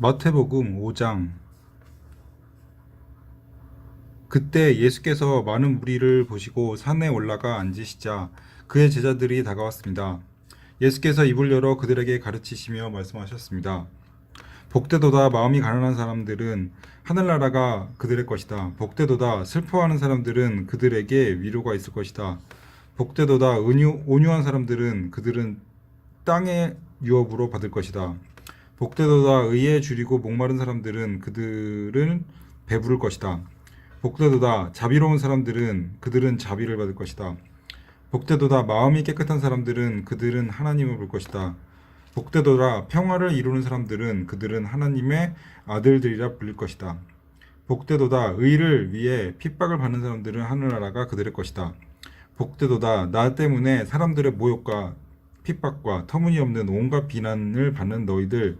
마태복음 5장 그때 예수께서 많은 무리를 보시고 산에 올라가 앉으시자 그의 제자들이 다가왔습니다. 예수께서 입을 열어 그들에게 가르치시며 말씀하셨습니다. 복되도다 마음이 가난한 사람들은 하늘나라가 그들의 것이다. 복되도다 슬퍼하는 사람들은 그들에게 위로가 있을 것이다. 복되도다 온유한 사람들은 그들은 땅의 유업으로 받을 것이다. 복되도다 의에 줄이고 목마른 사람들은 그들은 배부를 것이다. 복되도다 자비로운 사람들은 그들은 자비를 받을 것이다. 복되도다 마음이 깨끗한 사람들은 그들은 하나님을 볼 것이다. 복되도다 평화를 이루는 사람들은 그들은 하나님의 아들들이라 불릴 것이다. 복되도다 의를 위해 핍박을 받는 사람들은 하늘나라가 그들의 것이다. 복되도다 나 때문에 사람들의 모욕과 핍박과 터무니없는 온갖 비난을 받는 너희들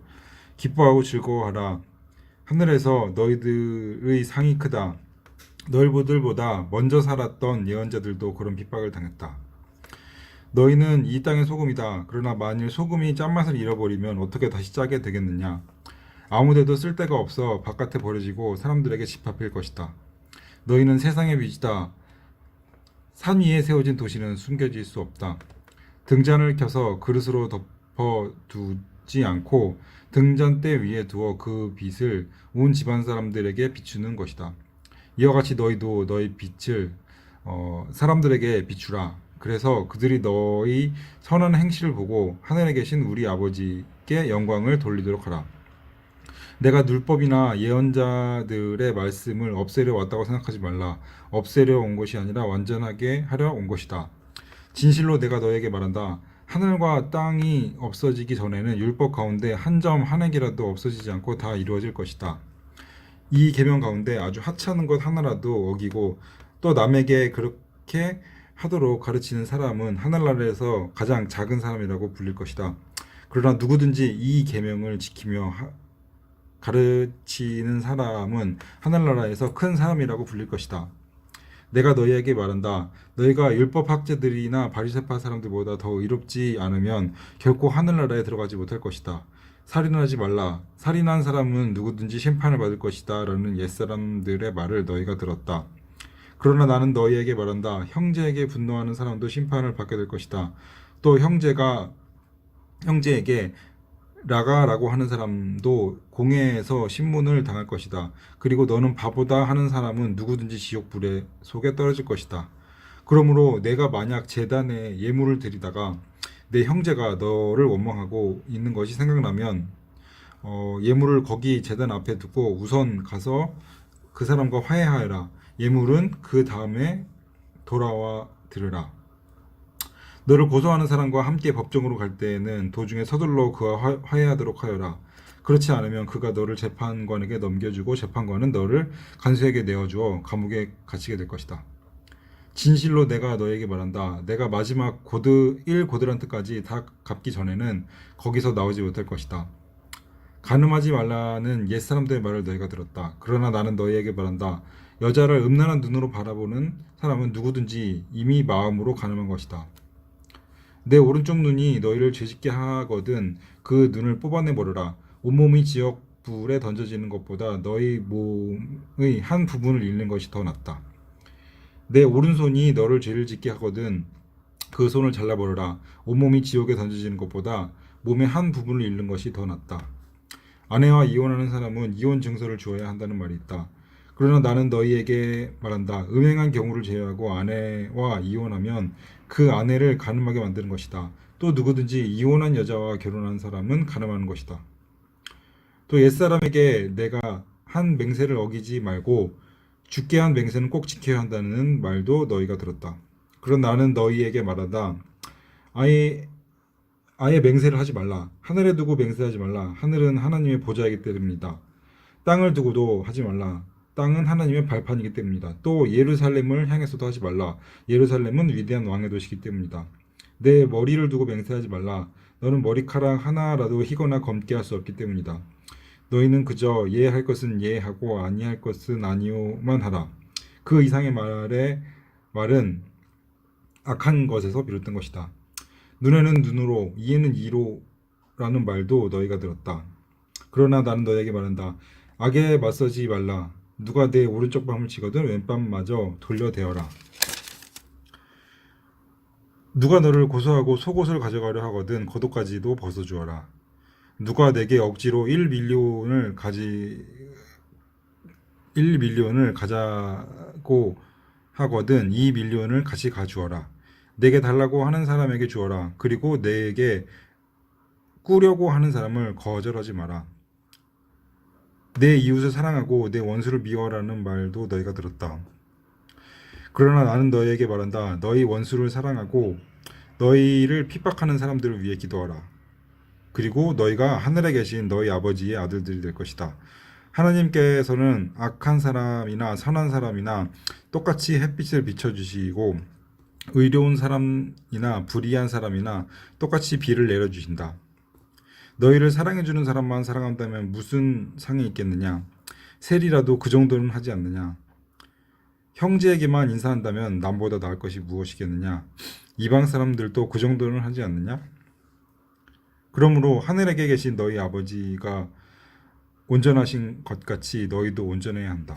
기뻐하고 즐거워하라. 하늘에서 너희들의 상이 크다. 너희들보다 먼저 살았던 예언자들도 그런 핍박을 당했다. 너희는 이 땅의 소금이다. 그러나 만일 소금이 짠맛을 잃어버리면 어떻게 다시 짜게 되겠느냐? 아무데도 쓸 데가 없어 바깥에 버려지고 사람들에게 집합할 것이다. 너희는 세상의 빛이다. 산 위에 세워진 도시는 숨겨질 수 없다. 등잔을 켜서 그릇으로 덮어 두지 않고 등잔대 위에 두어 그 빛을 온 집안 사람들에게 비추는 것이다. 이와 같이 너희도 너희 빛을 어, 사람들에게 비추라. 그래서 그들이 너희 선한 행실을 보고 하늘에 계신 우리 아버지께 영광을 돌리도록 하라. 내가 율법이나 예언자들의 말씀을 없애려 왔다고 생각하지 말라. 없애려 온 것이 아니라 완전하게 하려 온 것이다. 진실로 내가 너에게 말한다. 하늘과 땅이 없어지기 전에는 율법 가운데 한 점한 획이라도 없어지지 않고 다 이루어질 것이다. 이 계명 가운데 아주 하찮은 것 하나라도 어기고 또 남에게 그렇게 하도록 가르치는 사람은 하늘나라에서 가장 작은 사람이라고 불릴 것이다. 그러나 누구든지 이 계명을 지키며 하- 가르치는 사람은 하늘나라에서 큰 사람이라고 불릴 것이다. 내가 너희에게 말한다. 너희가 율법 학자들이나 바리새파 사람들보다 더 의롭지 않으면 결코 하늘나라에 들어가지 못할 것이다. 살인하지 말라. 살인한 사람은 누구든지 심판을 받을 것이다. 라는 옛사람들의 말을 너희가 들었다. 그러나 나는 너희에게 말한다. 형제에게 분노하는 사람도 심판을 받게 될 것이다. 또 형제가 형제에게 라가라고 하는 사람도 공회에서 신문을 당할 것이다. 그리고 너는 바보다 하는 사람은 누구든지 지옥 불에 속에 떨어질 것이다. 그러므로 내가 만약 재단에 예물을 드리다가 내 형제가 너를 원망하고 있는 것이 생각나면 어, 예물을 거기 재단 앞에 두고 우선 가서 그 사람과 화해하여라. 예물은 그 다음에 돌아와 들으라. 너를 고소하는 사람과 함께 법정으로 갈 때에는 도중에 서둘러 그와 화- 화해하도록 하여라. 그렇지 않으면 그가 너를 재판관에게 넘겨주고 재판관은 너를 간수에게 내어주어 감옥에 갇히게 될 것이다. 진실로 내가 너에게 말한다. 내가 마지막 고드 1 고드란트까지 다 갚기 전에는 거기서 나오지 못할 것이다. 가늠하지 말라는 옛 사람들의 말을 너희가 들었다. 그러나 나는 너희에게 말한다. 여자를 음란한 눈으로 바라보는 사람은 누구든지 이미 마음으로 가늠한 것이다. 내 오른쪽 눈이 너희를 죄짓게 하거든 그 눈을 뽑아내 버려라. 온몸이 지옥불에 던져지는 것보다 너희 몸의 한 부분을 잃는 것이 더 낫다. 내 오른손이 너를 죄를 짓게 하거든 그 손을 잘라 버려라. 온몸이 지옥에 던져지는 것보다 몸의 한 부분을 잃는 것이 더 낫다. 아내와 이혼하는 사람은 이혼 증서를 주어야 한다는 말이 있다. 그러나 나는 너희에게 말한다. 음행한 경우를 제외하고 아내와 이혼하면 그 아내를 가늠하게 만드는 것이다. 또 누구든지 이혼한 여자와 결혼한 사람은 가늠하는 것이다. 또 옛사람에게 내가 한 맹세를 어기지 말고 죽게 한 맹세는 꼭 지켜야 한다는 말도 너희가 들었다. 그런 나는 너희에게 말한다. 아예 아예 맹세를 하지 말라. 하늘에 두고 맹세하지 말라. 하늘은 하나님의 보좌이기 때문이다. 땅을 두고도 하지 말라. 땅은 하나님의 발판이기 때문이다. 또 예루살렘을 향해서도 하지 말라. 예루살렘은 위대한 왕의 도시이기 때문이다. 내 머리를 두고 맹세하지 말라. 너는 머리카락 하나라도 희거나 검게 할 수 없기 때문이다. 너희는 그저 예할 것은 예하고 아니할 것은 아니오만 하라. 그 이상의 말에 말은 악한 것에서 비롯된 것이다. 눈에는 눈으로, 이에는 이로라는 말도 너희가 들었다. 그러나 나는 너에게 말한다. 악에 맞서지 말라. 누가 내 오른쪽 밤을 치거든 왼밤마저 돌려대어라. 누가 너를 고소하고 속옷을 가져가려 하거든 겉옷까지도 벗어주어라. 누가 내게 억지로 1밀리온을 가지 1밀리온을 가자고 하거든 2밀리온을 같이 가주어라. 내게 달라고 하는 사람에게 주어라. 그리고 내게 꾸려고 하는 사람을 거절하지 마라. 내 이웃을 사랑하고 내 원수를 미워라는 말도 너희가 들었다. 그러나 나는 너희에게 말한다. 너희 원수를 사랑하고 너희를 핍박하는 사람들을 위해 기도하라. 그리고 너희가 하늘에 계신 너희 아버지의 아들들이 될 것이다. 하나님께서는 악한 사람이나 선한 사람이나 똑같이 햇빛을 비춰주시고 의로운 사람이나 불의한 사람이나 똑같이 비를 내려주신다. 너희를 사랑해주는 사람만 사랑한다면 무슨 상이 있겠느냐? 셀이라도 그 정도는 하지 않느냐? 형제에게만 인사한다면 남보다 나을 것이 무엇이겠느냐? 이방 사람들도 그 정도는 하지 않느냐? 그러므로 하늘에 계신 너희 아버지가 온전하신 것 같이 너희도 온전해야 한다.